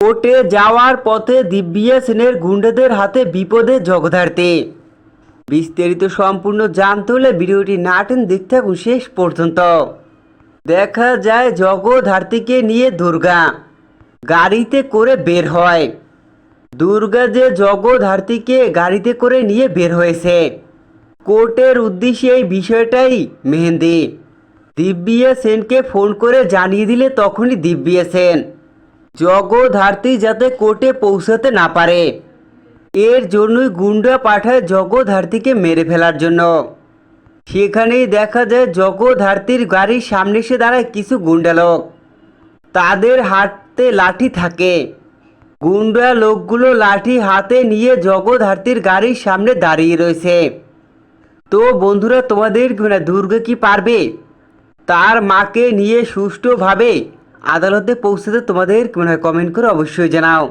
কোর্টে যাওয়ার পথে দিব্যিয়া সেনের গুন্ডাদের হাতে বিপদে জগধার্তে বিস্তারিত সম্পূর্ণ জানতে হলে ভিডিওটি না টেন দেখতে থাকুন শেষ পর্যন্ত। দেখা যায় জগধার্তীকে নিয়ে দুর্গা গাড়িতে করে বের হয়। দুর্গা যে জগধার্তীকে গাড়িতে করে নিয়ে বের হয়েছে। কোর্টের উদ্দেশ্যে এই বিষয়টাই মেহেন্দি। দিব্যিয়া সেনকে ফোন করে জানিয়ে দিলে তখনই দিব্যিয়া সেন জগধার্তী যাতে কোর্টে পৌঁছাতে না পারে। এর জন্যই গুন্ডা পাঠায় জগধার্তীকে মেরে ফেলার জন্য। সেখানেই দেখা যায় জগধার্তীর গাড়ির সামনে এসে দাঁড়ায় কিছু গুন্ডা লোক। তাদের হাতে লাঠি থাকে। গুন্ডা লোকগুলো লাঠি হাতে নিয়ে জগধার্তীর গাড়ির সামনে দাঁড়িয়ে রয়েছে। তো বন্ধুরা, তোমাদের মানে দুর্গা কি পারবে? তার মাকে নিয়ে সুষ্ঠুভাবে আদালতে পৌঁছতে তোমাদের মানে কমেন্ট করে অবশ্যই জানাও।